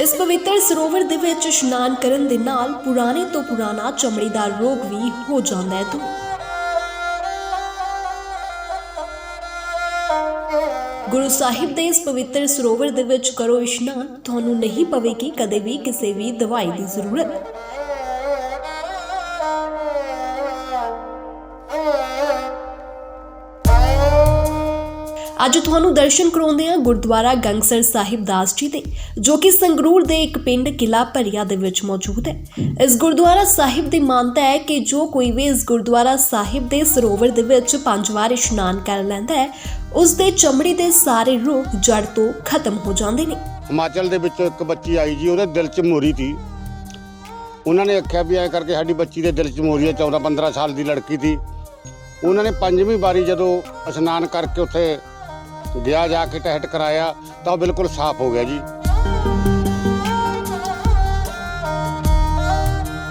ਇਸ ਪਵਿੱਤਰ ਸਰੋਵਰ ਦੇ ਵਿੱਚ ਇਸ਼ਨਾਨ ਕਰਨ ਦੇ ਨਾਲ ਪੁਰਾਣੇ ਤੋਂ ਪੁਰਾਣਾ ਚਮੜੀ ਦਾ ਰੋਗ ਵੀ ਹੋ ਜਾਂਦਾ ਹੈ ਦੂਰ ਗੁਰੂ ਸਾਹਿਬ ਦੇ ਇਸ ਪਵਿੱਤਰ ਸਰੋਵਰ ਦੇ ਵਿੱਚ ਕਰੋ ਇਸ਼ਨਾਨ, ਤੁਹਾਨੂੰ ਨਹੀਂ ਪਵੇਗੀ ਕਦੇ ਵੀ ਕਿਸੇ ਵੀ ਦਵਾਈ ਦੀ ਜ਼ਰੂਰਤ। ਅੱਜ ਤੁਹਾਨੂੰ ਦਰਸ਼ਨ ਕਰਾਉਂਦੇ ਹਾਂ ਗੁਰਦੁਆਰਾ ਗੰਗਸਰ ਸਾਹਿਬ ਦਾਸ ਜੀ ਦੇ, ਜੋ ਕਿ ਸੰਗਰੂਰ ਦੇ ਇੱਕ ਪਿੰਡ ਕਿਲਾ ਭਰੀਆ ਦੇ ਵਿੱਚ ਮੌਜੂਦ ਹੈ। ਇਸ ਗੁਰਦੁਆਰਾ ਸਾਹਿਬ ਦੀ ਮਾਨਤਾ ਹੈ ਕਿ ਜੋ ਕੋਈ ਵੀ ਇਸ ਗੁਰਦੁਆਰਾ ਸਾਹਿਬ ਦੇ ਸਰੋਵਰ ਦੇ ਵਿੱਚ ਪੰਜ ਵਾਰ ਇਸ਼ਨਾਨ ਕਰ ਲੈਂਦਾ ਹੈ, ਉਸ ਦੇ ਚਮੜੀ ਦੇ ਸਾਰੇ ਰੋਗ ਜੜ ਤੋਂ ਖਤਮ ਹੋ ਜਾਂਦੇ ਨੇ। ਹਿਮਾਚਲ ਦੇ ਵਿੱਚ ਇੱਕ ਬੱਚੀ ਆਈ ਜੀ, ਉਹਦੇ ਦਿਲ 'ਚ ਮੋਰੀ ਸੀ ਉਹਨਾਂ ਨੇ ਆਖਿਆ ਵੀ ਐ ਕਰਕੇ ਸਾਡੀ ਬੱਚੀ ਦੇ ਦਿਲ 'ਚ ਮੋਰੀ ਹੈ 14 15 ਸਾਲ ਦੀ ਲੜਕੀ ਸੀ ਉਹਨਾਂ ਨੇ ਪੰਜਵੀਂ ਵਾਰੀ ਜਦੋਂ ਇਸ਼ਨਾਨ ਕਰਕੇ ਉੱਥੇ ਗਿਆ ਜਾ ਕੇ ਟਹਿਟ ਕਰਾਇਆ ਤਾਂ ਉਹ ਬਿਲਕੁਲ ਸਾਫ਼ ਹੋ ਗਿਆ ਜੀ।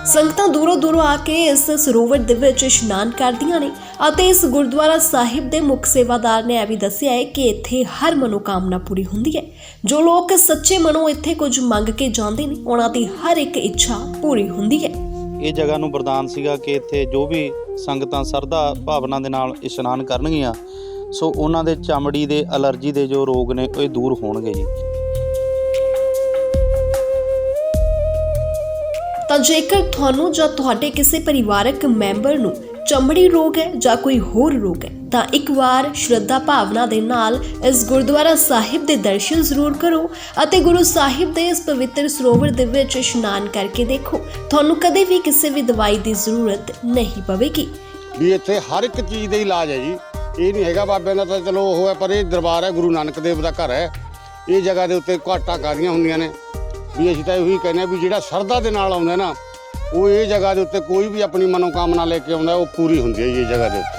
ਸੰਗਤਾਂ ਦੂਰੋਂ ਦੂਰੋਂ ਆ ਕੇ ਇਸ ਸਰੋਵਰ ਦੇ ਵਿੱਚ ਇਸ਼ਨਾਨ ਕਰਦੀਆਂ ਨੇ ਅਤੇ ਇਸ ਗੁਰਦੁਆਰਾ ਸਾਹਿਬ ਦੇ ਮੁੱਖ ਸੇਵਾਦਾਰ ਨੇ ਇਹ ਵੀ ਦੱਸਿਆ ਹੈ ਕਿ ਇੱਥੇ ਹਰ ਮਨੋਕਾਮਨਾ ਪੂਰੀ ਹੁੰਦੀ ਹੈ। ਜੋ ਲੋਕ ਸੱਚੇ ਮਨੋਂ ਇੱਥੇ ਕੁਝ ਮੰਗ ਕੇ ਜਾਂਦੇ ਨੇ ਉਹਨਾਂ ਦੀ ਹਰ ਇੱਕ ਇੱਛਾ ਪੂਰੀ ਹੁੰਦੀ ਹੈ। ਇਹ ਜਗ੍ਹਾ ਨੂੰ ਵਰਦਾਨ ਸੀਗਾ ਕਿ ਇੱਥੇ ਜੋ ਵੀ ਸੰਗਤਾਂ ਸਰਦਾ ਭਾਵਨਾ ਦੇ ਨਾਲ ਇਸ਼ਨਾਨ ਕਰਨਗੀਆਂ ਸੋ ਉਹਨਾਂ ਦੇ ਚਮੜੀ ਦੇ ਅਲਰਜੀ ਦੇ ਜੋ ਰੋਗ ਨੇ ਉਹ ਇਹ ਦੂਰ ਹੋਣਗੇ ਜੀ। ਤਾਂ ਜੇਕਰ ਤੁਹਾਨੂੰ ਜਾਂ ਤੁਹਾਡੇ ਕਿਸੇ ਪਰਿਵਾਰਕ ਮੈਂਬਰ ਨੂੰ ਚਮੜੀ ਰੋਗ ਹੈ ਜਾਂ ਕੋਈ ਹੋਰ ਰੋਗ ਹੈ ਤਾਂ ਇੱਕ ਵਾਰ ਸ਼ਰਧਾ ਭਾਵਨਾ ਦੇ ਨਾਲ ਇਸ ਗੁਰਦੁਆਰਾ ਸਾਹਿਬ ਦੇ ਦਰਸ਼ਨ ਜ਼ਰੂਰ ਕਰੋ ਅਤੇ ਗੁਰੂ ਸਾਹਿਬ ਦੇ ਇਸ ਪਵਿੱਤਰ ਸਰੋਵਰ ਦੇ ਵਿੱਚ ਇਸ਼ਨਾਨ ਕਰਕੇ ਦੇਖੋ। ਤੁਹਾਨੂੰ ਕਦੇ ਵੀ ਕਿਸੇ ਵੀ ਦਵਾਈ ਦੀ ਜ਼ਰੂਰਤ ਨਹੀਂ ਪਵੇਗੀ। ਵੀ ਇੱਥੇ ਹਰ ਇੱਕ ਚੀਜ਼ ਦੇ ਇਲਾਜ ਹੈ ਜੀ। ਇਹ ਨਹੀਂ ਹੈਗਾ ਬਾਬਿਆਂ ਦਾ ਤਾਂ ਚਲੋ ਉਹ ਹੈ, ਪਰ ਇਹ ਦਰਬਾਰ ਹੈ, ਗੁਰੂ ਨਾਨਕ ਦੇਵ ਦਾ ਘਰ ਹੈ। ਇਹ ਜਗ੍ਹਾ ਦੇ ਉੱਤੇ ਘਾਟਾਂ ਕਾਦੀਆਂ ਹੁੰਦੀਆਂ ਨੇ। ਵੀ ਅਸੀਂ ਤਾਂ ਇਹੀ ਕਹਿੰਦੇ ਹਾਂ ਵੀ ਜਿਹੜਾ ਸਰਦਾ ਦੇ ਨਾਲ ਆਉਂਦਾ ਨਾ, ਉਹ ਇਹ ਜਗ੍ਹਾ ਦੇ ਉੱਤੇ ਕੋਈ ਵੀ ਆਪਣੀ ਮਨੋਕਾਮਨਾ ਲੈ ਕੇ ਆਉਂਦਾ, ਉਹ ਪੂਰੀ ਹੁੰਦੀ ਹੈ ਜੀ ਇਹ ਜਗ੍ਹਾ ਦੇ ਉੱਤੇ।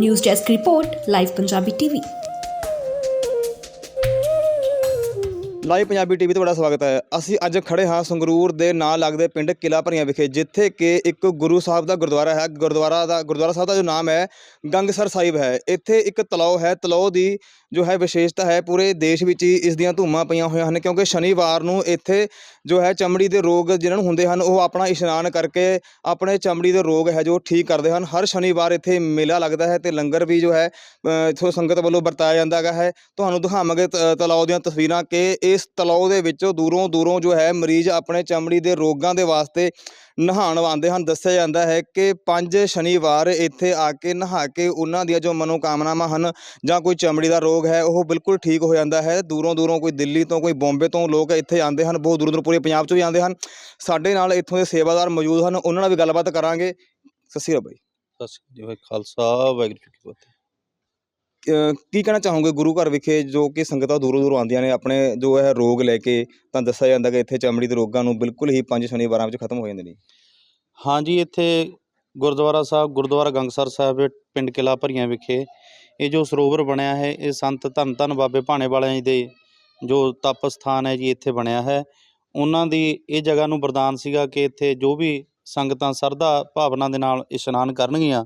News desk report live Punjabi TV live Punjabi TV ਤੇ ਤੁਹਾਡਾ ਸਵਾਗਤ ਹੈ। ਅਸੀਂ ਅੱਜ ਖੜੇ ਹਾਂ ਸੰਗਰੂਰ ਦੇ ਨਾਲ ਲੱਗਦੇ ਪਿੰਡ ਕਿਲਾ ਭਰੀਆਂ ਵਿਖੇ, ਜਿੱਥੇ ਕਿ ਇੱਕ ਗੁਰੂ ਸਾਹਿਬ ਦਾ ਗੁਰਦੁਆਰਾ ਹੈ। ਗੁਰਦੁਆਰਾ ਦਾ ਗੁਰਦੁਆਰਾ ਸਾਹਿਬ ਦਾ ਜੋ ਨਾਮ ਹੈ, ਗੰਗਸਰ ਸਾਹਿਬ ਹੈ। ਇੱਥੇ ਇੱਕ ਤਲਾਅ ਹੈ। ਤਲਾਅ ਦੀ ਜੋ ਹੈ ਵਿਸ਼ੇਸ਼ਤਾ ਹੈ ਪੂਰੇ ਦੇਸ਼ ਵਿੱਚ ਹੀ ਇਸ ਦੀਆਂ ਧੂਮਾਂ ਪਈਆਂ ਹੋਈਆਂ ਹਨ ਕਿਉਂਕਿ ਸ਼ਨੀਵਾਰ ਨੂੰ ਇੱਥੇ ਜੋ ਹੈ ਚਮੜੀ ਦੇ ਰੋਗ ਜਿਹਨਾਂ ਨੂੰ ਹੁੰਦੇ ਹਨ ਉਹ ਆਪਣਾ ਇਸ਼ਨਾਨ ਕਰਕੇ ਆਪਣੇ ਚਮੜੀ ਦੇ ਰੋਗ ਹੈ ਜੋ ਠੀਕ ਕਰਦੇ ਹਨ। ਹਰ ਸ਼ਨੀਵਾਰ ਇੱਥੇ ਮੇਲਾ ਲੱਗਦਾ ਹੈ ਤੇ ਲੰਗਰ ਵੀ ਜੋ ਹੈ ਅ, ਸੰਗਤ ਵੱਲੋਂ ਵਰਤਾਇਆ ਜਾਂਦਾ ਹੈਗਾ ਹੈ। ਤੁਹਾਨੂੰ ਦਿਖਾਵਾਂਗੇ ਤ- ਤਲਾਅ ਦੀਆਂ ਤਸਵੀਰਾਂ ਕਿ ਇਸ ਤਲਾਅ ਦੇ ਵਿੱਚੋਂ ਦੂਰੋਂ ਦੂਰੋਂ ਜੋ ਹੈ ਮਰੀਜ਼ ਆਪਣੇ ਚਮੜੀ ਦੇ ਰੋਗਾਂ ਦੇ ਵਾਸਤੇ ਨਹਾਉਣ ਆਉਂਦੇ ਹਨ। ਦੱਸਿਆ ਜਾਂਦਾ ਹੈ ਕਿ ਪੰਜ ਸ਼ਨੀਵਾਰ ਇੱਥੇ ਆ ਕੇ ਨਹਾ ਕੇ ਉਹਨਾਂ ਦੀਆਂ ਜੋ ਮਨੋਕਾਮਨਾਵਾਂ ਹਨ ਜਾਂ ਕੋਈ ਚਮੜੀ ਦਾ ਰੋਗ ਹੈ, ਉਹ ਬਿਲਕੁਲ ਠੀਕ ਹੋ ਜਾਂਦਾ ਹੈ। ਦੂਰੋਂ ਦੂਰੋਂ ਕੋਈ ਦਿੱਲੀ ਤੋਂ, ਕੋਈ ਬੰਬੇ ਤੋਂ ਲੋਕ ਇੱਥੇ ਆਉਂਦੇ ਹਨ। ਬਹੁਤ ਦੂਰੋਂ ਦੂਰੋਂ ਪੂਰੇ ਪੰਜਾਬ 'ਚੋਂ ਵੀ ਆਉਂਦੇ ਹਨ। ਸਾਡੇ ਨਾਲ ਇੱਥੋਂ ਦੇ ਸੇਵਾਦਾਰ ਮੌਜੂਦ ਹਨ। ਉਹਨਾਂ ਨਾਲ ਵੀ ਗੱਲਬਾਤ ਕਰਾਂਗੇ। ਸਤਿ ਸ਼੍ਰੀ ਅਕਾਲ ਬਾਈ। ਸਤਿ ਸ਼੍ਰੀ ਅਕਾਲ ਜੀ। ਖਾਲਸਾ। ਵਾਹਿਗੁਰੂ ਜੀ ਕੀ ਫਤਿਹ। ਕੀ ਕਹਿਣਾ ਚਾਹੋਗੇ ਗੁਰੂ ਘਰ ਵਿਖੇ ਜੋ ਕਿ ਸੰਗਤਾਂ ਦੂਰੋਂ ਦੂਰੋਂ ਆਉਂਦੀਆਂ ਨੇ? ਆਪਣੇ ਜੋ ਹੈ ਰੋਗ ਲੈ ਕੇ ਤਾਂ ਦੱਸਿਆ ਜਾਂਦਾ ਕਿ ਇੱਥੇ ਚਮੜੀ ਦੇ ਰੋਗਾਂ ਨੂੰ ਬਿਲਕੁਲ ਹੀ ਪੰਜ ਸ਼ਨੀਵਾਰਾਂ ਵਿੱਚ ਖਤਮ ਹੋ ਜਾਂਦੇ ਨੇ। ਹਾਂਜੀ, ਇੱਥੇ ਗੁਰਦੁਆਰਾ ਸਾਹਿਬ, ਗੁਰਦੁਆਰਾ ਗੰਗਸਰ ਸਾਹਿਬ, ਪਿੰਡ ਕਿਲਾ ਭਰੀਆਂ ਵਿਖੇ ਇਹ ਜੋ ਸਰੋਵਰ ਬਣਿਆ ਹੈ, ਇਹ ਸੰਤ ਧੰਨ ਧੰਨ ਬਾਬੇ ਭਾਣੇ ਵਾਲਿਆਂ ਜੀ ਦੇ ਜੋ ਤਪ ਸਥਾਨ ਹੈ ਜੀ, ਇੱਥੇ ਬਣਿਆ ਹੈ। ਉਹਨਾਂ ਦੀ ਇਹ ਜਗ੍ਹਾ ਨੂੰ ਵਰਦਾਨ ਸੀਗਾ ਕਿ ਇੱਥੇ ਜੋ ਵੀ ਸੰਗਤਾਂ ਸਰਦਾ ਭਾਵਨਾ ਦੇ ਨਾਲ ਇਸ਼ਨਾਨ ਕਰਨਗੀਆਂ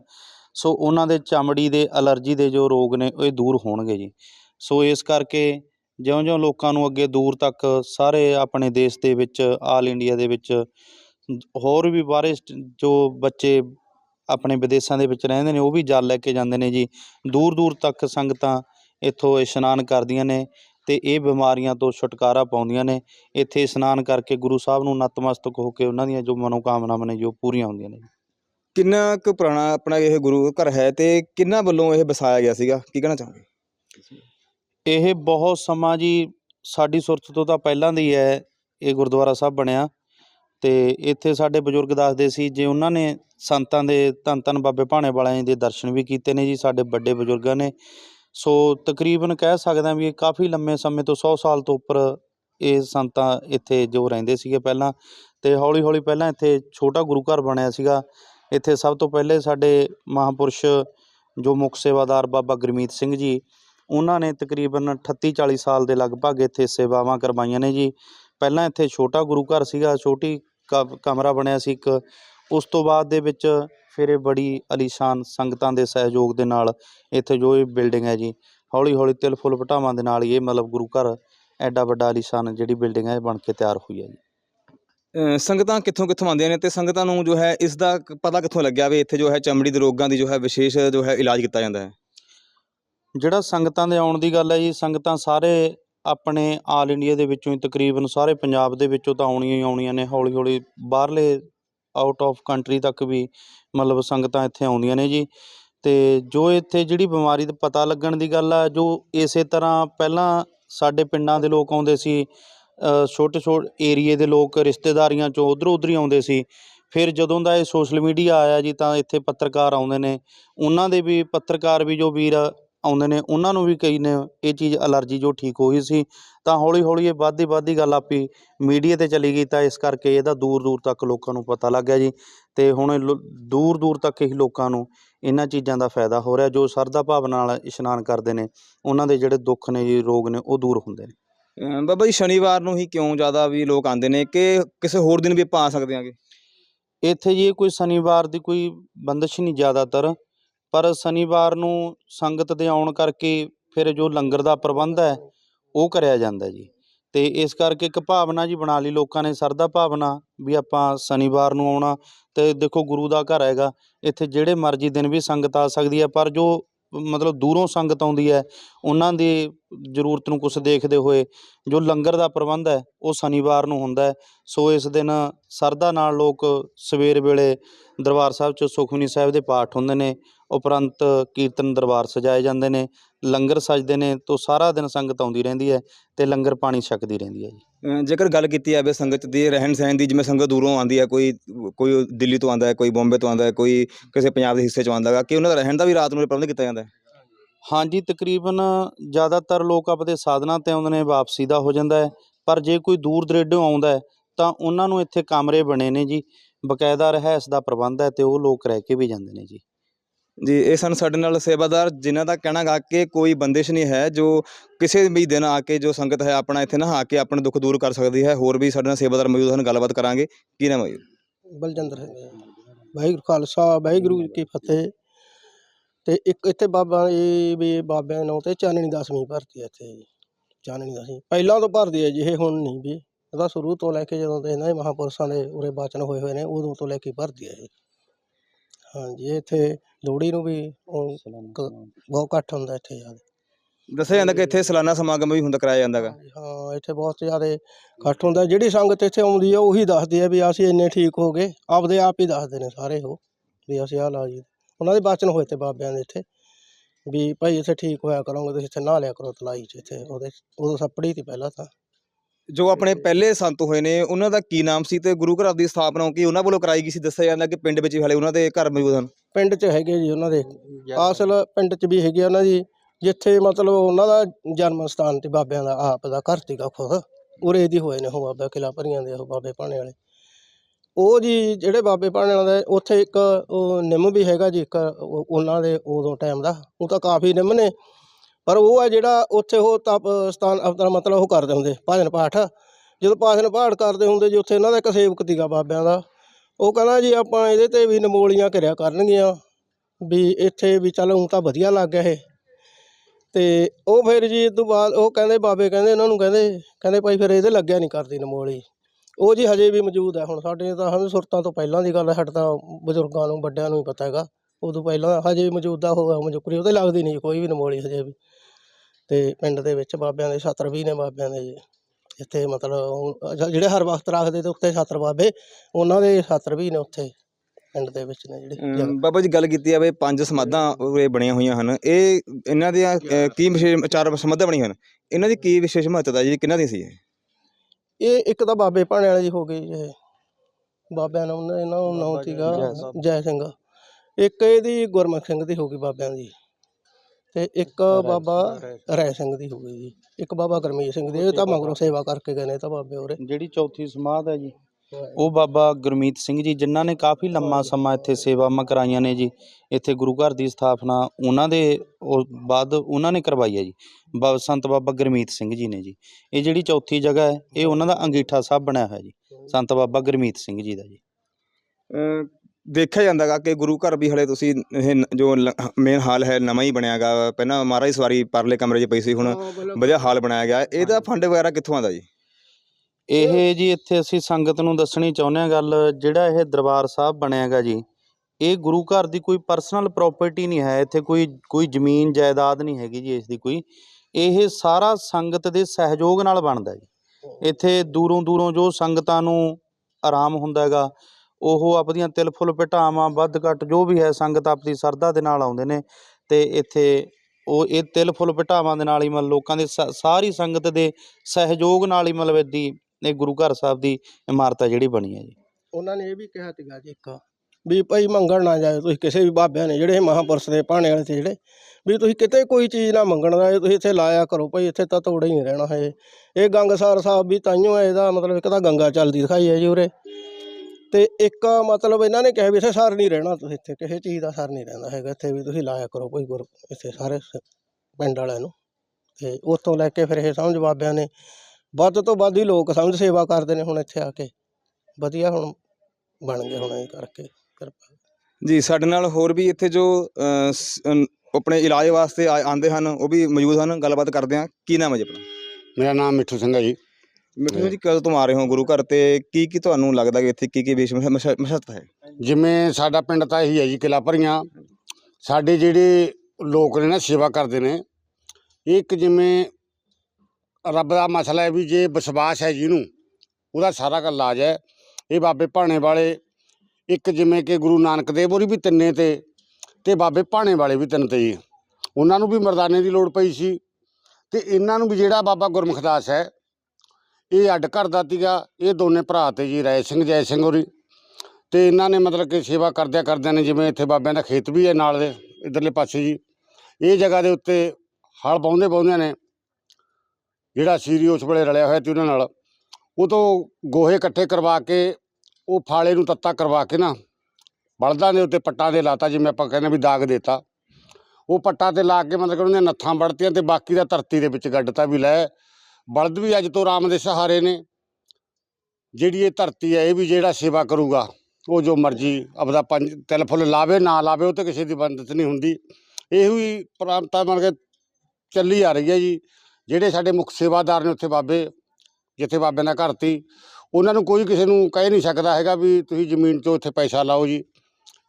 ਸੋ ਉਹਨਾਂ ਦੇ ਚਮੜੀ ਦੇ ਅਲਰਜੀ ਦੇ ਜੋ ਰੋਗ ਨੇ, ਉਹ ਇਹ ਦੂਰ ਹੋਣਗੇ ਜੀ। ਸੋ ਇਸ ਕਰਕੇ ਜਿਉਂ-ਜਿਉਂ ਲੋਕਾਂ ਨੂੰ ਅੱਗੇ ਦੂਰ ਤੱਕ ਸਾਰੇ ਆਪਣੇ ਦੇਸ਼ ਦੇ ਵਿੱਚ, ਆਲ ਇੰਡੀਆ ਦੇ ਵਿੱਚ, ਹੋਰ ਵੀ ਬਾਹਰੇ ਜੋ ਬੱਚੇ ਆਪਣੇ ਵਿਦੇਸ਼ਾਂ ਦੇ ਵਿੱਚ ਰਹਿੰਦੇ ਨੇ, ਉਹ ਵੀ ਜਲ ਲੈ ਕੇ ਜਾਂਦੇ ਨੇ ਜੀ। ਦੂਰ ਦੂਰ ਤੱਕ ਸੰਗਤਾਂ ਇੱਥੋਂ ਇਸ਼ਨਾਨ ਕਰਦੀਆਂ ਨੇ ਤੇ ਇਹ ਬਿਮਾਰੀਆਂ ਤੋਂ ਛੁਟਕਾਰਾ ਪਾਉਂਦੀਆਂ ਨੇ। ਇੱਥੇ ਇਸ਼ਨਾਨ ਕਰਕੇ ਗੁਰੂ ਸਾਹਿਬ ਨੂੰ ਨਤਮਸਤਕ ਹੋ ਕੇ ਉਹਨਾਂ ਦੀਆਂ ਜੋ ਮਨੋਕਾਮਨਾਵਾਂ ਨੇ, ਜੋ ਪੂਰੀਆਂ ਹੁੰਦੀਆਂ ਨੇ ਕਿੰਨਾ ਕੁ ਪੁਰਾਣਾ ਆਪਣਾ ਇਹ ਗੁਰੂ ਘਰ ਹੈ ਤੇ ਕਿੰਨਾ ਵੱਲੋਂ ਇਹ ਵਸਾਇਆ ਗਿਆ ਸੀਗਾ? ਕੀ ਕਹਿਣਾ ਚਾਹੋਗੇ? ਇਹ ਬਹੁਤ ਸਮਾਂ ਜੀ, ਸਾਡੀ ਸੁਰਤ ਤੋਂ ਤਾਂ ਪਹਿਲਾਂ ਦੀ ਹੈ, ਇਹ ਗੁਰਦੁਆਰਾ ਸਾਹਿਬ ਬਣਿਆ। ਤੇ ਇੱਥੇ ਸਾਡੇ ਬਜ਼ੁਰਗ ਦੱਸਦੇ ਸੀ, ਜੇ ਉਹਨਾਂ ਨੇ ਸੰਤਾਂ ਦੇ ਧੰਨ ਧੰਨ ਬਾਬੇ ਭਾਣੇ ਵਾਲਿਆਂ ਜੀ ਦੇ ਦਰਸ਼ਨ ਵੀ ਕੀਤੇ ਨੇ ਜੀ, ਸਾਡੇ ਵੱਡੇ ਬਜ਼ੁਰਗਾਂ ਨੇ। ਸੋ ਤਕਰੀਬਨ ਕਹਿ ਸਕਦਾ ਵੀ ਇਹ ਕਾਫੀ ਲੰਮੇ ਸਮੇਂ ਤੋਂ 100 ਸਾਲ ਤੋਂ ਉੱਪਰ ਇਹ ਸੰਤਾਂ ਇੱਥੇ ਜੋ ਰਹਿੰਦੇ ਸੀਗੇ ਪਹਿਲਾਂ। ਤੇ ਹੌਲੀ ਹੌਲੀ ਪਹਿਲਾਂ ਇੱਥੇ ਛੋਟਾ ਗੁਰੂ ਘਰ ਬਣਿਆ ਸੀਗਾ। ਇੱਥੇ ਸਭ ਤੋਂ ਪਹਿਲੇ ਸਾਡੇ ਮਹਾਂਪੁਰਸ਼ ਜੋ ਮੁੱਖ ਸੇਵਾਦਾਰ ਬਾਬਾ ਗੁਰਮੀਤ ਸਿੰਘ ਜੀ, ਉਹਨਾਂ ਨੇ ਤਕਰੀਬਨ 38 40 ਸਾਲ ਦੇ ਲਗਭਗ ਇੱਥੇ ਸੇਵਾਵਾਂ ਕਰਵਾਈਆਂ ਨੇ ਜੀ। ਪਹਿਲਾਂ ਇੱਥੇ ਛੋਟਾ ਗੁਰੂ ਘਰ ਸੀਗਾ, ਛੋਟੀ ਕ- ਕਮਰਾ ਬਣਿਆ ਸੀ ਇੱਕ। ਉਸ ਤੋਂ ਬਾਅਦ ਦੇ ਵਿੱਚ ਫਿਰ ਇਹ ਬੜੀ ਅਲੀਸ਼ਾਨ ਸੰਗਤਾਂ ਦੇ ਸਹਿਯੋਗ ਦੇ ਨਾਲ ਇੱਥੇ ਜੋ ਇਹ ਬਿਲਡਿੰਗ ਹੈ ਜੀ ਹੌਲੀ ਹੌਲੀ ਤਿਲ ਫੁੱਲ ਪਟਾਵਾਂ ਦੇ ਨਾਲ ਇਹ ਮਤਲਬ ਗੁਰੂ ਘਰ ਐਡਾ ਵੱਡਾ ਅਲੀਸ਼ਾਨ ਜਿਹੜੀ ਬਿਲਡਿੰਗ ਹੈ ਇਹ ਬਣ ਕੇ ਤਿਆਰ ਹੋਈ ਹੈ ਜੀ। ਸੰਗਤਾਂ ਕਿੱਥੋਂ ਕਿੱਥੋਂ ਆਉਂਦੀਆਂ ਨੇ ਤੇ ਸੰਗਤਾਂ ਨੂੰ ਜੋ ਹੈ ਇਸ ਦਾ ਪਤਾ ਕਿੱਥੋਂ ਲੱਗਿਆ ਵੀ ਇੱਥੇ ਜੋ ਹੈ ਚਮੜੀ ਦੇ ਰੋਗਾਂ ਦੀ ਜੋ ਹੈ ਵਿਸ਼ੇਸ਼ ਜੋ ਹੈ ਇਲਾਜ ਕੀਤਾ ਜਾਂਦਾ ਹੈ? ਜਿਹੜਾ ਸੰਗਤਾਂ ਦੇ ਆਉਣ ਦੀ ਗੱਲ ਹੈ ਜੀ, ਸੰਗਤਾਂ ਸਾਰੇ ਆਪਣੇ ਆਲ ਇੰਡੀਆ ਦੇ ਵਿੱਚੋਂ ਹੀ ਤਕਰੀਬਨ ਸਾਰੇ ਪੰਜਾਬ ਦੇ ਵਿੱਚੋਂ ਤਾਂ ਆਉਣੀਆਂ ਹੀ ਆਉਣੀਆਂ ਨੇ ਹੌਲੀ ਹੌਲੀ ਬਾਹਰਲੇ ਆਊਟ ਆਫ ਕੰਟਰੀ ਤੱਕ ਵੀ ਮਤਲਬ ਸੰਗਤਾਂ ਇੱਥੇ ਆਉਂਦੀਆਂ ਨੇ ਜੀ। ਤੇ ਜੋ ਇੱਥੇ ਜਿਹੜੀ ਬਿਮਾਰੀ ਦਾ ਪਤਾ ਲੱਗਣ ਦੀ ਗੱਲ ਆ, ਜੋ ਇਸੇ ਤਰ੍ਹਾਂ ਪਹਿਲਾਂ ਸਾਡੇ ਪਿੰਡਾਂ ਦੇ ਲੋਕ ਆਉਂਦੇ ਸੀ ਛੋਟੇ ਛੋਟੇ ਏਰੀਏ ਦੇ ਲੋਕ ਰਿਸ਼ਤੇਦਾਰੀਆਂ ਚੋਂ ਉਧਰੋਂ ਉਧਰ ਹੀ ਆਉਂਦੇ ਸੀ। ਫਿਰ ਜਦੋਂ ਦਾ ਇਹ ਸੋਸ਼ਲ ਮੀਡੀਆ ਆਇਆ ਜੀ ਤਾਂ ਇੱਥੇ ਪੱਤਰਕਾਰ ਆਉਂਦੇ ਨੇ। ਉਹਨਾਂ ਦੇ ਵੀ ਪੱਤਰਕਾਰ ਵੀ ਜੋ ਵੀਰ ਆਉਂਦੇ ਨੇ, ਉਹਨਾਂ ਨੂੰ ਵੀ ਕਈ ਨੇ ਇਹ ਚੀਜ਼ ਅਲਰਜੀ ਜੋ ਠੀਕ ਹੋਈ ਸੀ। ਤਾਂ ਹੌਲੀ ਹੌਲੀ ਇਹ ਵੱਧਦੀ ਵੱਧਦੀ ਗੱਲ ਆਪੀ ਮੀਡੀਆ ਤੇ ਚਲੀ ਗਈ ਤਾਂ ਇਸ ਕਰਕੇ ਇਹਦਾ ਦੂਰ ਦੂਰ ਤੱਕ ਲੋਕਾਂ ਨੂੰ ਪਤਾ ਲੱਗ ਗਿਆ ਜੀ। ਤੇ ਹੁਣ ਇਹ ਦੂਰ ਦੂਰ ਤੱਕ ਹੀ ਲੋਕਾਂ ਨੂੰ ਇਹਨਾਂ ਚੀਜ਼ਾਂ ਦਾ ਫਾਇਦਾ ਹੋ ਰਿਹਾ ਜੋ ਸਰਦਾ ਭਾਵ ਨਾਲ ਇਸ਼ਨਾਨ ਕਰਦੇ ਨੇ। ਉਹਨਾਂ ਦੇ ਜਿਹੜੇ ਦੁੱਖ ਨੇ ਜੀ, ਰੋਗ ਨੇ ਉਹ ਦੂਰ ਹੁੰਦੇ ਨੇ। ਬਾਬਾ ਜੀ, ਸ਼ਨੀਵਾਰ ਨੂੰ ਹੀ ਕਿਉਂ ਜ਼ਿਆਦਾ ਵੀ ਲੋਕ ਆਉਂਦੇ ਨੇ ਕਿ ਕਿਸੇ ਹੋਰ ਦਿਨ ਵੀ ਆਪਾਂ ਆ ਸਕਦੇ ਹਾਂਗੇ ਇੱਥੇ ਜੀ ਕੋਈ ਸ਼ਨੀਵਾਰ ਦੀ ਕੋਈ ਬੰਦਿਸ਼ ਨਹੀਂ ਜ਼ਿਆਦਾਤਰ, ਪਰ ਸ਼ਨੀਵਾਰ ਨੂੰ ਸੰਗਤ ਦੇ ਆਉਣ ਕਰਕੇ ਫਿਰ ਜੋ ਲੰਗਰ ਦਾ ਪ੍ਰਬੰਧ ਹੈ, ਉਹ ਕਰਿਆ ਜਾਂਦਾ ਜੀ। ਤੇ ਇਸ ਕਰਕੇ ਇੱਕ ਭਾਵਨਾ ਜੀ ਬਣਾ ਲਈ ਲੋਕਾਂ ਨੇ ਸਰਦਾ ਭਾਵਨਾ ਵੀ ਆਪਾਂ ਸ਼ਨੀਵਾਰ ਨੂੰ ਆਉਣਾ। ਤੇ ਦੇਖੋ ਗੁਰੂ ਦਾ ਘਰ ਹੈਗਾ, ਇੱਥੇ ਜਿਹੜੇ ਮਰਜ਼ੀ ਦਿਨ ਵੀ ਸੰਗਤ ਆ ਸਕਦੀ ਹੈ, ਪਰ ਜੋ ਮਤਲਬ ਦੂਰੋਂ ਸੰਗਤ ਆਉਂਦੀ ਹੈ, ਉਹਨਾਂ ਦੀ ਜ਼ਰੂਰਤ ਨੂੰ ਕੁਝ ਦੇਖਦੇ ਹੋਏ ਜੋ ਲੰਗਰ ਦਾ ਪ੍ਰਬੰਧ ਹੈ, ਉਹ ਸ਼ਨੀਵਾਰ ਨੂੰ ਹੁੰਦਾ ਹੈ। ਸੋ ਇਸ ਦਿਨ ਸਰਧਾ ਨਾਲ ਲੋਕ ਸਵੇਰ ਵੇਲੇ ਦਰਬਾਰ ਸਾਹਿਬ 'ਚ ਸੁਖਮਨੀ ਸਾਹਿਬ ਦੇ ਪਾਠ ਹੁੰਦੇ ਨੇ। ਉਪਰੰਤ ਕੀਰਤਨ ਦਰਬਾਰ ਸਜਾਏ ਜਾਂਦੇ ਨੇ ਲੰਗਰ ਸਜਦੇ ਨੇ ਤੋਂ ਸਾਰਾ ਦਿਨ ਸੰਗਤ ਆਉਂਦੀ ਰਹਿੰਦੀ ਹੈ ਤੇ ਲੰਗਰ ਪਾਣੀ ਛਕਦੀ ਰਹਿੰਦੀ ਹੈ ਜੀ। ਜੇਕਰ ਗੱਲ ਕੀਤੀ ਜਾਵੇ ਸੰਗਤ ਦੀ ਰਹਿਣ ਸਹਿਣ ਦੀ ਜਿਵੇਂ ਸੰਗਤ ਦੂਰੋਂ ਆਉਂਦੀ ਹੈ ਕੋਈ ਕੋਈ ਦਿੱਲੀ ਤੋਂ ਆਉਂਦਾ ਹੈ ਕੋਈ ਬੰਬੇ ਤੋਂ ਆਉਂਦਾ ਹੈ ਕੋਈ ਕਿਸੇ ਪੰਜਾਬ ਦੇ ਹਿੱਸੇ ਚੋਂ ਆਉਂਦਾ ਹੈ ਕਿ ਉਹਨਾਂ ਦਾ ਰਹਿਣ ਦਾ ਵੀ ਰਾਤ ਨੂੰ ਪ੍ਰਬੰਧ ਕੀਤਾ ਜਾਂਦਾ ਹੈ? ਹਾਂਜੀ ਤਕਰੀਬਨ ਜ਼ਿਆਦਾਤਰ ਲੋਕ ਆਪਦੇ ਸਾਧਨਾਂ ਤੇ ਆਉਂਦੇ ਨੇ ਵਾਪਸੀ ਦਾ ਹੋ ਜਾਂਦਾ ਹੈ ਪਰ ਜੇ ਕੋਈ ਦੂਰ ਦਰੇਡੋਂ ਆਉਂਦਾ ਹੈ ਤਾਂ ਉਹਨਾਂ ਨੂੰ ਇੱਥੇ ਕਮਰੇ ਬਣੇ ਨੇ ਜੀ ਬਕਾਇਦਾ ਰਹਿਸ ਦਾ ਪ੍ਰਬੰਧ ਹੈ ਤੇ ਉਹ ਲੋਕ ਰਹਿ ਕੇ ਵੀ ਜਾਂਦੇ ਨੇ ਜੀ। ਜੀ, ਇਹ ਸਨ ਸਾਡੇ ਨਾਲ ਸੇਵਾਦਾਰ, ਜਿਨ੍ਹਾਂ ਦਾ ਕਹਿਣਾ ਗਾ ਕਿ ਕੋਈ ਬੰਦਿਸ਼ ਨਹੀਂ ਹੈ, ਜੋ ਕਿਸੇ ਵੀ ਦਿਨ ਆ ਕੇ ਜੋ ਸੰਗਤ ਹੈ ਆਪਣਾ ਇੱਥੇ ਨਾ ਆ ਕੇ ਆਪਣਾ ਦੁੱਖ ਦੂਰ ਕਰ ਸਕਦੀ ਹੈ। ਹੋਰ ਵੀ ਸਾਡੇ ਨਾਲ ਸੇਵਾਦਾਰ ਮੌਜੂਦ ਹਨ, ਗੱਲਬਾਤ ਕਰਾਂਗੇ। ਕੀ ਨਾਮ ਹੈ ਜੀ? ਬਲਜਿੰਦਰ ਸਿੰਘ ਵਾਹਿਗੁਰੂ ਖਾਲਸਾ, ਵਾਹਿਗੁਰੂ ਜੀ ਕੀ ਫਤਿਹ। ਤੇ ਇੱਕ ਇੱਥੇ ਬਾਬਾ ਜੀ ਵੀ ਬਾਬਿਆਂ ਨੂੰ ਤੇ ਚਾਨਣੀ ਦਸਵੀਂ ਭਰਤੀ ਹੈ ਇੱਥੇ ਜੀ। ਚਾਨਣੀ ਦਸਵੀਂ ਪਹਿਲਾਂ ਤੋਂ ਭਰਦੀ ਹੈ ਜੀ, ਇਹ ਹੁਣ ਨਹੀਂ ਵੀ। ਇਹਦਾ ਸ਼ੁਰੂ ਤੋਂ ਲੈ ਕੇ ਜਦੋਂ ਦੇ ਇਹਨਾਂ ਦੇ ਮਹਾਪੁਰਸ਼ਾਂ ਦੇ ਉਰੇ ਬਾਚਨ ਹੋਏ ਹੋਏ ਨੇ, ਉਦੋਂ ਤੋਂ ਲੈ ਕੇ ਭਰਦੀ ਹੈ ਇਹ। ਹਾਂਜੀ ਇੱਥੇ ਲੋਹੜੀ ਨੂੰ ਵੀ ਉਹ ਕ- ਬਹੁਤ ਇਕੱਠ ਹੁੰਦਾ ਇੱਥੇ ਯਾਰ ਦੱਸਿਆ ਜਾਂਦਾ ਕਿ ਇੱਥੇ ਸਾਲਾਨਾ ਸਮਾਗਮ ਵੀ ਹੁੰਦਾ ਕਰਾਇਆ ਜਾਂਦਾ ਹੈਗਾ ਹਾਂ ਇੱਥੇ ਬਹੁਤ ਜ਼ਿਆਦਾ ਇਕੱਠ ਹੁੰਦਾ। ਜਿਹੜੀ ਸੰਗਤ ਇੱਥੇ ਆਉਂਦੀ ਹੈ ਉਹੀ ਦੱਸਦੀ ਹੈ ਵੀ ਅਸੀਂ ਇੰਨੇ ਠੀਕ ਹੋ ਗਏ। ਆਪਦੇ ਆਪ ਹੀ ਦੱਸਦੇ ਨੇ ਸਾਰੇ ਉਹ ਵੀ ਅਸੀਂ ਆਹ ਲਾ ਜੀ। ਉਹਨਾਂ ਦੇ ਬਚਨ ਹੋਏ ਤੇ ਬਾਬਿਆਂ ਦੇ ਇੱਥੇ ਵੀ ਭਾਈ ਇੱਥੇ ਠੀਕ ਹੋਇਆ ਕਰੋਗੇ ਤੁਸੀਂ ਇੱਥੇ ਨਹਾ ਲਿਆ ਕਰੋ ਤਲਾਈ 'ਚ ਇੱਥੇ। ਉਹਦੇ ਉਦੋਂ ਸੱਪੜੀ ਸੀ ਪਹਿਲਾਂ ਤਾਂ। ਜੋ ਆਪਣੇ ਪਹਿਲੇ ਸੰਤ ਹੋਏ ਨੇ ਉਹਨਾਂ ਦਾ ਕੀ ਨਾਮ ਸੀ ਤੇ ਗੁਰੂ ਘਰ ਦੀ ਸਥਾਪਨਾ ਕੀ ਉਹਨਾਂ ਵੱਲੋਂ ਕਰਾਈ ਗਈ ਸੀ? ਦੱਸਿਆ ਜਾਂਦਾ ਕਿ ਪਿੰਡ ਵਿੱਚ ਵੀ ਹਾਲੇ ਉਹਨਾਂ ਦੇ ਘਰ ਮੌਜੂਦ ਹਨ। ਪਿੰਡ 'ਚ ਹੈਗੇ ਜੀ ਉਹਨਾਂ ਦੇ। ਅਸਲ ਪਿੰਡ 'ਚ ਵੀ ਹੈਗੇ ਉਹਨਾਂ ਦੀ ਜਿੱਥੇ ਮਤਲਬ ਉਹਨਾਂ ਦਾ ਜਨਮ ਸਥਾਨ ਤੇ ਬਾਬਿਆਂ ਦਾ ਆਪ ਦਾ ਘਰ ਸੀਗਾ ਖੁਦ। ਉਰੇ ਦੀ ਹੋਏ ਨੇ ਉਹ ਬਾਬਾ ਕਿਲਾ ਭਰੀਆਂ ਦੇ ਉਹ ਬਾਬੇ ਭਾਣੇ ਵਾਲੇ। ਉਹ ਜੀ ਜਿਹੜੇ ਬਾਬੇ ਭਾਣੇ ਵਾਲੇ ਦੇ ਉੱਥੇ ਇੱਕ ਉਹ ਨਿੰਮ ਵੀ ਹੈਗਾ ਜੀ ਇੱਕ ਉਹ- ਉਹਨਾਂ ਦੇ ਉਦੋਂ ਟਾਈਮ ਦਾ। ਉਹ ਤਾਂ ਕਾਫੀ ਨਿੰਮ ਨੇ। ਪਰ ਉਹ ਹੈ ਜਿਹੜਾ ਉੱਥੇ ਉਹ ਤਪ ਸਥਾਨ ਆਪਣਾ ਮਤਲਬ ਉਹ ਕਰਦੇ ਹੁੰਦੇ, ਭਜਨ ਪਾਠ। ਜਦੋਂ ਭਜਨ ਪਾਠ ਕਰਦੇ ਹੁੰਦੇ ਜੀ, ਉੱਥੇ ਇਹਨਾਂ ਦਾ ਇੱਕ ਸੇਵਕ ਸੀਗਾ ਬਾਬਿਆਂ ਦਾ। ਉਹ ਕਹਿੰਦਾ ਜੀ, ਆਪਾਂ ਇਹਦੇ ਤੇ ਵੀ ਨਮੋਲੀਆਂ ਕਰਿਆ ਕਰਨਗੀਆਂ, ਵੀ ਇੱਥੇ ਵੀ ਚੱਲ ਹੁਣ ਤਾਂ ਵਧੀਆ ਲੱਗ ਗਿਆ ਇਹ। ਤੇ ਉਹ ਫਿਰ ਜੀ, ਇਹ ਤੋਂ ਬਾਅਦ ਉਹ ਕਹਿੰਦੇ, ਬਾਬੇ ਕਹਿੰਦੇ, ਇਹਨਾਂ ਨੂੰ ਕਹਿੰਦੇ ਕਹਿੰਦੇ ਭਾਈ ਫਿਰ ਇਹਦੇ ਲੱਗਿਆ ਨਹੀਂ ਕਰਦੀ ਨਮੋਲੀ। ਉਹ ਜੀ ਹਜੇ ਵੀ ਮੌਜੂਦ ਹੈ ਹੁਣ, ਸਾਡੇ ਤਾਂ ਹਮ ਸੁਰਤਾਂ ਤੋਂ ਪਹਿਲਾਂ ਦੀ ਗੱਲ ਹੈ, ਸਾਡੇ ਤਾਂ ਬਜ਼ੁਰਗਾਂ ਨੂੰ, ਵੱਡਿਆਂ ਨੂੰ ਹੀ ਪਤਾ ਹੈਗਾ। ਉਦੋਂ ਪਹਿਲਾਂ ਹਜੇ ਵੀ ਮੌਜੂਦਾ ਹੋਇਆ ਮਜੁਕਰੀ ਉਹਦੇ ਲੱਗਦੀ ਨਹੀਂ, ਕੋਈ ਵੀ ਨਮੋਲੀ ਹਜੇ ਵੀ। ਤੇ ਪਿੰਡ ਦੇ ਵਿੱਚ ਬਾਬਿਆਂ ਦੇ ਛਾਤਰ ਵੀ ਨੇ ਬਾਬਿਆਂ ਦੇ ਜੀ। ਇੱਥੇ ਮਤਲਬ ਜ- ਜਿਹੜੇ ਹਰ ਵਕਤ ਰੱਖਦੇ ਤੇ ਉੱਤੇ ਛਾਤਰ ਬਾਬੇ ਉਹਨਾਂ ਦੇ ਛਾਤਰ ਵੀ ਨੇ ਉੱਥੇ ਪਿੰਡ ਦੇ ਵਿੱਚ ਨੇ ਜਿਹੜੇ ਬਾਬਾ ਜੀ ਗੱਲ ਕੀਤੀ ਜਾਵੇ ਪੰਜ ਸਮਾਧਾਂ ਉਰੇ ਬਣੀਆਂ ਹੋਈਆਂ ਹਨ। ਇਹ ਇਹਨਾਂ ਦੀਆਂ ਅ, ਕੀ ਵਿਸ਼ੇਸ਼ ਚਾਰ ਸਮਾਧਾਂ ਬਣੀਆਂ ਹਨ? ਇਹਨਾਂ ਦੀ ਕੀ ਵਿਸ਼ੇਸ਼ ਮਹੱਤਤਾ ਜੀ ਕਿਹਨਾਂ ਦੀ ਸੀ ਇਹ? ਇਹ ਇੱਕ ਤਾਂ ਬਾਬੇ ਭਾਣੇ ਵਾਲੇ ਦੀ ਹੋ ਗਈ ਇਹ। ਬਾਬਿਆਂ ਦਾ ਉਹਨਾਂ ਇਹਨਾਂ ਦਾ ਨਾਮ ਸੀਗਾ ਜੈ ਸਿੰਘ। ਇੱਕ ਇਹਦੀ ਗੁਰਮੁਖ ਸਿੰਘ ਦੀ ਹੋ ਗਈ ਬਾਬਿਆਂ ਦੀ। ਤੇ ਇੱਕ ਬਾਬਾ ਰਾਏ ਸਿੰਘ ਦੀ ਹੋ ਗਈ ਜੀ। ਇੱਕ ਬਾਬਾ ਗਰਮੀਤ ਸਿੰਘ ਦੀ। ਇਹ ਤਾਂ ਮਗਰੋਂ ਸੇਵਾ ਕਰਕੇ ਗਏ ਨੇ ਤਾਂ ਬਾਬੇ ਉਰੇ ਜਿਹੜੀ ਚੌਥੀ ਸਮਾਧ ਹੈ ਜੀ ਉਹ ਬਾਬਾ ਗੁਰਮੀਤ ਸਿੰਘ ਜੀ ਜਿਨ੍ਹਾਂ ਨੇ ਕਾਫੀ ਲੰਮਾ ਸਮਾਂ ਇੱਥੇ ਸੇਵਾਵਾਂ ਕਰਾਈਆਂ ਨੇ ਜੀ। ਇੱਥੇ ਗੁਰੂ ਘਰ ਦੀ ਸਥਾਪਨਾ ਉਹਨਾਂ ਦੇ ਉਹ ਬਾਅਦ ਉਹਨਾਂ ਨੇ ਕਰਵਾਈ ਹੈ ਜੀ। ਬਾਬਾ ਸੰਤ ਬਾਬਾ ਗੁਰਮੀਤ ਸਿੰਘ ਜੀ ਨੇ ਜੀ। ਇਹ ਜਿਹੜੀ ਚੌਥੀ ਜਗ੍ਹਾ ਹੈ ਇਹ ਉਹਨਾਂ ਦਾ ਅੰਗੀਠਾ ਸਾਹਿਬ ਬਣਿਆ ਹੋਇਆ ਜੀ। ਸੰਤ ਬਾਬਾ ਗੁਰਮੀਤ ਸਿੰਘ ਜੀ ਦਾ ਜੀ। ਦੇਖਿਆ ਜਾਂਦਾਗਾ ਕਿ ਗੁਰੂ ਘਰ ਵੀ ਹਲੇ ਤੁਸੀਂ ਇਹ ਨ- ਜੋ ਮੇਨ ਹਾਲ ਹੈ ਨਵਾਂ ਹੀ ਬਣਿਆਗਾ। ਪਹਿਲਾਂ ਮਹਾਰਾਜ ਸਵਾਰੀ ਪਰਲੇ ਕਮਰੇ 'ਚ ਪਈ ਸੀ ਹੁਣ ਵਧੀਆ ਹਾਲ ਬਣਾਇਆ ਗਿਆ। ਇਹਦਾ ਫੰਡ ਵਗੈਰਾ ਕਿੱਥੋਂ ਆਉਂਦਾ ਜੀ? ਇਹ ਜੀ ਇੱਥੇ ਅਸੀਂ ਸੰਗਤ ਨੂੰ ਦੱਸਣੀ ਚਾਹੁੰਦੇ ਹਾਂ ਗੱਲ ਜਿਹੜਾ ਇਹ ਦਰਬਾਰ ਸਾਹਿਬ ਬਣਿਆ ਹੈਗਾ ਜੀ ਇਹ ਗੁਰੂ ਘਰ ਦੀ ਕੋਈ ਪਰਸਨਲ ਪ੍ਰਾਪਰਟੀ ਨਹੀਂ ਹੈ। ਇੱਥੇ ਕੋਈ ਕੋਈ ਜ਼ਮੀਨ ਜਾਇਦਾਦ ਨਹੀਂ ਹੈਗੀ ਜੀ ਇਸ ਦੀ ਕੋਈ। ਇਹ ਸਾਰਾ ਸੰਗਤ ਦੇ ਸਹਿਯੋਗ ਨਾਲ ਬਣਦਾ ਜੀ। ਇੱਥੇ ਦੂਰੋਂ ਦੂਰੋਂ ਜੋ ਸੰਗਤਾਂ ਨੂੰ ਆਰਾਮ ਹੁੰਦਾ ਹੈਗਾ ਉਹ ਆਪਦੀਆਂ ਤਿਲ ਫੁੱਲ ਭਟਾਵਾਂ ਵੱਧ ਘੱਟ ਜੋ ਵੀ ਹੈ ਸੰਗਤ ਆਪਦੀ ਸਰਦਾ ਦੇ ਨਾਲ ਆਉਂਦੇ ਨੇ ਤੇ ਇੱਥੇ ਉਹ ਇਹ ਤਿਲ ਫੁੱਲ ਭਟਾਵਾਂ ਦੇ ਨਾਲ ਹੀ ਮਤਲਬ ਲੋਕਾਂ ਦੇ ਸ- ਸਾਰੀ ਸੰਗਤ ਦੇ ਸਹਿਯੋਗ ਨਾਲ ਹੀ ਮਤਲਬ ਇੱਦੀ ਇਹ ਗੁਰੂ ਘਰ ਸਾਹਿਬ ਦੀ ਇਮਾਰਤ ਹੈ ਜਿਹੜੀ ਬਣੀ ਹੈ ਜੀ। ਉਹਨਾਂ ਨੇ ਇਹ ਵੀ ਕਿਹਾ ਸੀਗਾ ਜੀ ਇੱਕ ਵੀ ਭਾਈ ਮੰਗਣ ਨਾ ਜਾਇਓ ਤੁਸੀਂ ਕਿਸੇ ਵੀ ਬਾਬਿਆਂ ਨੇ ਜਿਹੜੇ ਮਹਾਂਪੁਰਸ਼ ਦੇ ਭਾਣੇ ਵਾਲੇ ਤੇ ਜਿਹੜੇ, ਵੀ ਤੁਸੀਂ ਕਿਤੇ ਕੋਈ ਚੀਜ਼ ਨਾ ਮੰਗਣ ਦਾ ਤੁਸੀਂ ਇੱਥੇ ਲਾਇਆ ਕਰੋ ਭਾਈ ਇੱਥੇ ਤਾਂ ਤੋੜੇ ਹੀ ਰਹਿਣਾ ਹੈ ਇਹ ਗੰਗਸਾਰ ਸਾਹਿਬ ਵੀ ਤਾਈਓ ਹੈ ਇਹਦਾ ਮਤਲਬ ਇੱਕ ਤਾਂ ਗੰਗਾ ਚੱਲਦੀ ਦਿਖਾਈ ਹੈ ਜੀ ਉਰੇ। ਤੇ ਇੱਕ ਮਤਲਬ ਇਹਨਾਂ ਨੇ ਕਿਹਾ ਵੀ ਇੱਥੇ ਸਰ ਨਹੀਂ ਰਹਿਣਾ ਤੁਸੀਂ ਇੱਥੇ ਕਿਸੇ ਚੀਜ਼ ਦਾ ਸਰ ਨਹੀਂ ਰਹਿੰਦਾ ਹੈਗਾ ਇੱਥੇ ਵੀ ਤੁਸੀਂ ਲਾਇਆ ਕਰੋ ਭਾਈ ਗੁਰ ਇੱਥੇ ਸਾਰੇ ਸ- ਪਿੰਡ ਵਾਲਿਆਂ ਨੂੰ। ਤੇ ਉੱਥੋਂ ਲੈ ਕੇ ਫਿਰ ਇਹ ਸਮਝ ਬਾਬਿਆਂ ਨੇ ਵੱਧ ਤੋਂ ਵੱਧ ਹੀ ਲੋਕ ਸਮਝ ਸੇਵਾ ਕਰਦੇ ਨੇ ਹੁਣ ਇੱਥੇ ਆ ਕੇ। ਵਧੀਆ ਹੁਣ ਬਣ ਗਏ ਹੁਣ ਇਹ ਕਰਕੇ ਕਿਰਪਾ। ਜੀ ਸਾਡੇ ਨਾਲ ਹੋਰ ਵੀ ਇੱਥੇ ਜੋ ਅ, ਸ- ਅ, ਆਪਣੇ ਇਲਾਜ ਵਾਸਤੇ ਆ- ਆਉਂਦੇ ਹਨ ਉਹ ਵੀ ਮੌਜੂਦ ਹਨ ਗੱਲਬਾਤ ਕਰਦੇ ਹਾਂ। ਕੀ ਨਾਮ ਹੈ ਜੀ ਆਪਣਾ? ਮੇਰਾ ਨਾਮ ਮਿੱਠੂ ਸਿੰਘ ਹੈ ਜੀ। ਮਿੱਠੂ ਸਿੰਘ ਜੀ ਕਦੋਂ ਤੋਂ ਆ ਰਹੇ ਹੋ ਗੁਰੂ ਘਰ ਤੇ? ਕੀ ਕੀ ਤੁਹਾਨੂੰ ਲੱਗਦਾ ਕਿ ਇੱਥੇ ਕੀ ਕੀ ਵਿਸ਼ ਮਸ਼ੱਤ ਹੈ? ਜਿਵੇਂ ਸਾਡਾ ਪਿੰਡ ਤਾਂ ਇਹੀ ਹੈ ਜੀ ਕਿਲਾ ਭਰੀਆਂ। ਸਾਡੇ ਜਿਹੜੇ ਲੋਕ ਨੇ ਨਾ ਸੇਵਾ ਕਰਦੇ ਨੇ ਇੱਕ ਜਿਵੇਂ ਰੱਬ ਦਾ ਮਸਲਾ ਹੈ ਵੀ ਜੇ ਵਿਸ਼ਵਾਸ ਹੈ ਜਿਹਨੂੰ ਉਹਦਾ ਸਾਰਾ ਕੁ ਇਲਾਜ ਹੈ। ਇਹ ਬਾਬੇ ਭਾਣੇ ਵਾਲੇ ਇੱਕ ਜਿਵੇਂ ਕਿ ਗੁਰੂ ਨਾਨਕ ਦੇਵ ਹੋਰੀ ਵੀ ਤਿੰਨੇ ਤੇ ਤੇ ਬਾਬੇ ਭਾਣੇ ਵਾਲੇ ਵੀ ਤਿੰਨ ਤੇ ਜੀ। ਉਹਨਾਂ ਨੂੰ ਵੀ ਮਰਦਾਨੇ ਦੀ ਲੋੜ ਪਈ ਸੀ। ਤੇ ਇਹਨਾਂ ਨੂੰ ਵੀ ਜਿਹੜਾ ਬਾਬਾ ਗੁਰਮੁਖ ਦਾਸ ਹੈ ਇਹ ਅੱਡ ਕਰਦਾ ਤੀਗਾ ਇਹ ਦੋਨੇ ਭਰਾ ਤੇ ਜੀ ਰਾਏ ਸਿੰਘ, ਜੈ ਸਿੰਘ ਹੋਰੀ। ਤੇ ਇਹਨਾਂ ਨੇ ਮਤਲਬ ਕਿ ਸੇਵਾ ਕਰਦਿਆਂ ਕਰਦਿਆਂ ਨੇ ਜਿਵੇਂ ਇੱਥੇ ਬਾਬਿਆਂ ਦਾ ਖੇਤ ਵੀ ਹੈ ਨਾਲ ਦੇ, ਇਧਰਲੇ ਪਾਸੇ ਜੀ। ਇਹ ਜਗ੍ਹਾ ਦੇ ਉੱਤੇ ਹਲ ਬਾਉਂਦੇ ਬਾਉਂਦਿਆਂ ਨੇ ਜਿਹੜਾ ਸੀਰੀ ਉਸ ਵੇਲੇ ਰਲਿਆ ਹੋਇਆ ਸੀ ਉਹਨਾਂ ਨਾਲ ਉਹ ਤੋਂ ਗੋਹੇ ਇਕੱਠੇ ਕਰਵਾ ਕੇ, ਉਹ ਫਾਲੇ ਨੂੰ ਤੱਤਾ ਕਰਵਾ ਕੇ ਨਾ, ਬਲਦਾਂ ਦੇ ਉੱਤੇ ਪੱਟਾਂ ਦੇ ਲਾਤਾ, ਜਿਵੇਂ ਆਪਾਂ ਕਹਿੰਦੇ ਵੀ ਦਾਗ ਦੇਤਾ। ਉਹ ਪੱਟਾਂ ਤੇ ਲਾ ਕੇ ਮਤਲਬ ਕਿ ਉਹਨਾਂ ਦੀਆਂ ਨੱਥਾਂ ਵੜਤੀਆਂ ਤੇ ਬਾਕੀ ਦਾ ਧਰਤੀ ਦੇ ਵਿੱਚ ਗੱਡਤਾ ਵੀ ਲੈ ਬਲਦ ਵੀ ਅੱਜ ਤੋਂ ਰਾਮ ਦੇ ਸਹਾਰੇ ਨੇ। ਜਿਹੜੀ ਇਹ ਧਰਤੀ ਹੈ, ਇਹ ਵੀ ਜਿਹੜਾ ਸੇਵਾ ਕਰੂਗਾ, ਉਹ ਜੋ ਮਰਜ਼ੀ ਆਪਦਾ ਪੰਜ, ਤਿਲ ਫੁੱਲ ਲਾਵੇ, ਨਾ ਲਾਵੇ, ਉਹ ਤੇ ਕਿਸੇ ਦੀ ਬੰਦਤ ਨਹੀਂ ਹੁੰਦੀ। ਇਹੋ ਹੀ ਪਰੰਪਰਾ ਮਤਲਬ ਕਿ ਚੱਲੀ ਆ ਰਹੀ ਹੈ ਜੀ। ਜਿਹੜੇ ਸਾਡੇ ਮੁੱਖ ਸੇਵਾਦਾਰ ਨੇ ਉੱਥੇ ਬਾਬੇ, ਜਿੱਥੇ ਬਾਬਿਆਂ ਦਾ ਘਰ ਤੀ ਉਹਨਾਂ ਨੂੰ ਕੋਈ ਕਿਸੇ ਨੂੰ ਕਹਿ ਨਹੀਂ ਸਕਦਾ ਹੈਗਾ ਵੀ ਤੁਸੀਂ ਜ਼ਮੀਨ 'ਚੋਂ ਉੱਥੇ ਪੈਸਾ ਲਾਓ ਜੀ।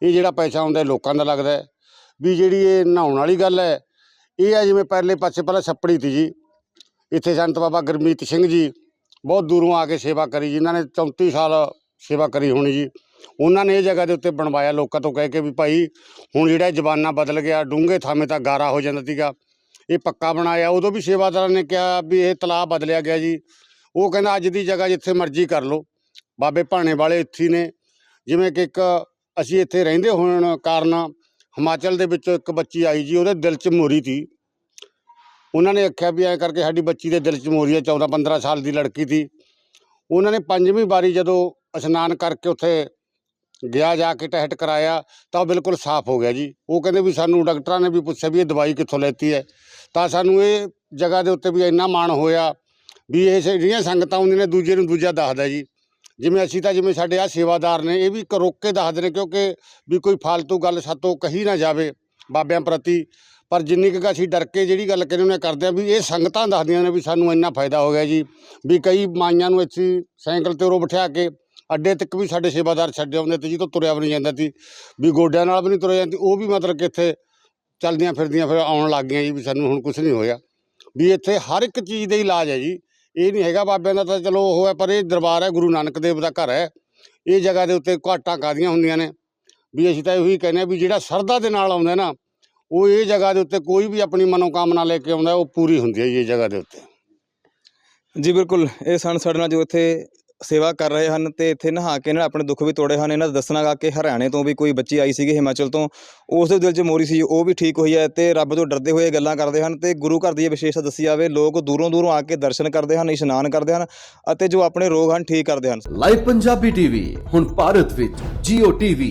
ਇਹ ਜਿਹੜਾ ਪੈਸਾ ਆਉਂਦਾ ਲੋਕਾਂ ਦਾ ਲੱਗਦਾ ਵੀ ਜਿਹੜੀ ਇਹ ਨਹਾਉਣ ਵਾਲੀ ਗੱਲ ਹੈ, ਇਹ ਆ ਜਿਵੇਂ ਪਹਿਲੇ ਪਾਸੇ ਪਹਿਲਾਂ ਛੱਪੜੀ ਤੀ ਜੀ। ਇੱਥੇ ਸੰਤ ਬਾਬਾ ਗੁਰਮੀਤ ਸਿੰਘ ਜੀ ਬਹੁਤ ਦੂਰੋਂ ਆ ਕੇ ਸੇਵਾ ਕਰੀ ਜਿਨ੍ਹਾਂ ਨੇ 34 ਸਾਲ ਸੇਵਾ ਕਰੀ ਹੋਣੀ ਜੀ। ਉਹਨਾਂ ਨੇ ਇਹ ਜਗ੍ਹਾ ਦੇ ਉੱਤੇ ਬਣਵਾਇਆ ਲੋਕਾਂ ਤੋਂ ਕਹਿ ਕੇ ਵੀ ਭਾਈ ਹੁਣ ਜਿਹੜਾ ਜ਼ਮਾਨਾ ਬਦਲ ਗਿਆ, ਡੂੰਘੇ ਥਾਵੇਂ ਤਾਂ ਗਾਰਾ ਹੋ ਜਾਂਦਾ ਸੀਗਾ, ਇਹ ਪੱਕਾ ਬਣਾਇਆ। ਉਦੋਂ ਵੀ ਸੇਵਾਦਾਰਾਂ ਨੇ ਕਿਹਾ ਵੀ ਇਹ ਤਲਾਬ ਬਦਲਿਆ ਗਿਆ ਜੀ। ਉਹ ਕਹਿੰਦਾ ਅੱਜ ਦੀ ਜਗ੍ਹਾ ਜਿੱਥੇ ਮਰਜ਼ੀ ਕਰ ਲਓ। ਬਾਬੇ ਭਾਣੇ ਵਾਲੇ ਇੱਥੇ ਨੇ। ਜਿਵੇਂ ਕਿ ਇੱਕ ਅਸੀਂ ਇੱਥੇ ਰਹਿੰਦੇ ਹੋਣ ਕਾਰਨ ਹਿਮਾਚਲ ਦੇ ਵਿੱਚੋਂ ਇੱਕ ਬੱਚੀ ਆਈ ਜੀ, ਉਹਦੇ ਦਿਲ 'ਚ ਮੋਰੀ ਸੀ ਉਹਨਾਂ ਨੇ ਆਖਿਆ ਵੀ ਐਂ ਕਰਕੇ ਸਾਡੀ ਬੱਚੀ ਦੇ ਦਿਲ 'ਚ ਮੋਰੀ ਹੈ 14 15 ਸਾਲ ਦੀ ਲੜਕੀ ਸੀ ਉਹਨਾਂ ਨੇ ਪੰਜਵੀਂ ਵਾਰੀ ਜਦੋਂ ਇਸ਼ਨਾਨ ਕਰਕੇ ਉੱਥੇ ਗਿਆ ਜਾ ਕੇ ਟੈਸਟ ਕਰਾਇਆ, ਤਾਂ ਉਹ ਬਿਲਕੁਲ ਸਾਫ਼ ਹੋ ਗਿਆ ਜੀ। ਉਹ ਕਹਿੰਦੇ ਵੀ ਸਾਨੂੰ ਡਾਕਟਰਾਂ ਨੇ ਵੀ ਪੁੱਛਿਆ ਵੀ ਇਹ ਦਵਾਈ ਕਿੱਥੋਂ ਲੈਤੀ ਹੈ। ਤਾਂ ਸਾਨੂੰ ਇਹ ਜਗ੍ਹਾ ਦੇ ਉੱਤੇ ਵੀ ਇੰਨਾ ਮਾਣ ਹੋਇਆ ਵੀ ਇਹ ਜਿਹੜੀਆਂ ਸੰਗਤਾਂ ਆਉਂਦੀਆਂ ਨੇ, ਦੂਜੇ ਨੂੰ ਦੂਜਾ ਦੱਸਦਾ ਜੀ। ਜਿਵੇਂ ਅਸੀਂ ਤਾਂ ਜਿਵੇਂ ਸਾਡੇ ਆ ਸੇਵਾਦਾਰ ਨੇ, ਇਹ ਵੀ ਕ- ਰੋਕ ਕੇ ਦੱਸਦੇ ਨੇ ਕਿਉਂਕਿ ਵੀ ਕੋਈ ਫालतू ਗੱਲ ਸਾਤੋਂ ਕਹੀ ਨਾ ਜਾਵੇ ਬਾਬਿਆਂ ਪ੍ਰਤੀ। ਪਰ ਜਿੰਨੀ ਕੁ ਅਸੀਂ ਡਰ ਕੇ ਜਿਹੜੀ ਗੱਲ ਕਹਿੰਦੇ ਨੇ ਕਰਦੇ ਆ ਵੀ ਇਹ ਸੰਗਤਾਂ ਦੱਸਦੀਆਂ ਨੇ ਵੀ ਸਾਨੂੰ ਇੰਨਾ ਫਾਇਦਾ ਹੋ ਗਿਆ ਜੀ, ਵੀ ਕਈ ਮਾਈਆਂ ਨੂੰ ਇੱਥੇ ਸਾਈਕਲ ਤੇ ਉਰੋਂ ਬਿਠਾ ਕੇ ਅੱਡੇ ਤੱਕ ਵੀ ਸਾਡੇ ਸੇਵਾਦਾਰ ਛੱਡੇ ਆਉਂਦੇ ਤੇ ਜੀ ਤੋਂ ਤੁਰਿਆ ਵੀ ਨਹੀਂ ਜਾਂਦਾ ਸੀ, ਵੀ ਗੋਡਿਆਂ ਨਾਲ ਵੀ ਨਹੀਂ ਤੁਰਿਆ ਜਾਂਦੀ, ਉਹ ਵੀ ਮਤਲਬ ਕਿ ਇੱਥੇ ਚੱਲਦੀਆਂ ਫਿਰਦੀਆਂ ਫਿਰ ਆਉਣ ਲੱਗ ਗਈਆਂ ਜੀ ਵੀ ਸਾਨੂੰ ਹੁਣ ਕੁਝ ਨਹੀਂ ਹੋਇਆ। ਵੀ ਇੱਥੇ ਹਰ ਇੱਕ ਚੀਜ਼ ਦਾ ਇਲਾਜ ਹੈ ਜੀ, ਇਹ ਨਹੀਂ ਹੈਗਾ ਬਾਬਿਆਂ ਦਾ ਤਾਂ ਚਲੋ ਉਹ ਹੈ, ਪਰ ਇਹ ਦਰਬਾਰ ਹੈ, ਗੁਰੂ ਨਾਨਕ ਦੇਵ ਦਾ ਘਰ ਹੈ, ਇਹ ਜਗ੍ਹਾ ਦੇ ਉੱਤੇ ਘਾਟਾਂ ਕਾਦੀਆਂ ਹੁੰਦੀਆਂ ਨੇ, ਵੀ ਅਸੀਂ ਤਾਂ ਇਹੀ ਕਹਿੰਦੇ ਆ ਵੀ ਜਿਹੜਾ ਸਰਦਾ ਦੇ ਨਾਲ ਆਉਂਦਾ ਨਾ ਉਹ ਇਹ ਜਗ੍ਹਾ ਦੇ ਉੱਤੇ ਕੋਈ ਵੀ ਆਪਣੀ ਮਨੋਕਾਮਨਾ ਲੈ ਕੇ ਆਉਂਦਾ ਉਹ ਪੂਰੀ ਹੁੰਦੀ ਹੈ ਜੀ ਇਹ ਜਗ੍ਹਾ ਦੇ ਉੱਤੇ। ਜੀ ਬਿਲਕੁਲ। ਇਹ ਸਨ ਸਾਡੇ ਨਾਲ ਜੋ ਇੱਥੇ ਸੇਵਾ ਕਰ ਰਹੇ ਹਨ ਤੇ ਇੱਥੇ ਨਹਾ ਕੇ ਇਹਨਾਂ ਆਪਣੇ ਦੁੱਖ ਵੀ ਤੋੜੇ ਹਨ। ਇਹਨਾਂ ਦਾ ਦੱਸਣਾਗਾ ਕਿ ਹਰਿਆਣੇ ਤੋਂ ਵੀ ਕੋਈ ਬੱਚੀ ਆਈ ਸੀਗੀ ਹਿਮਾਚਲ ਤੋਂ। ਉਸ ਦੇ ਦਿਲ 'ਚ ਮੋਰੀ ਸੀ ਉਹ ਵੀ ਠੀਕ ਹੋਈ ਹੈ ਤੇ ਰੱਬ ਤੋਂ ਡਰਦੇ ਹੋਏ ਇਹ ਗੱਲਾਂ ਕਰਦੇ ਹਨ ਤੇ ਗੁਰੂ ਘਰ ਦੀ ਇਹ ਵਿਸ਼ੇਸ਼ਤਾ ਦੱਸੀ ਜਾਵੇ ਲੋਕ ਦੂਰੋਂ ਦੂਰੋਂ ਆ ਕੇ ਦਰਸ਼ਨ ਕਰਦੇ ਹਨ ਇਸ਼ਨਾਨ ਕਰਦੇ ਹਨ ਅਤੇ ਜੋ ਆਪਣੇ ਰੋਗ ਹਨ ਠੀਕ ਕਰਦੇ ਹਨ। ਲਾਈਵ ਪੰਜਾਬੀ ਟੀਵੀ ਹੁਣ ਭਾਰਤ ਵਿੱਚ Jio TV,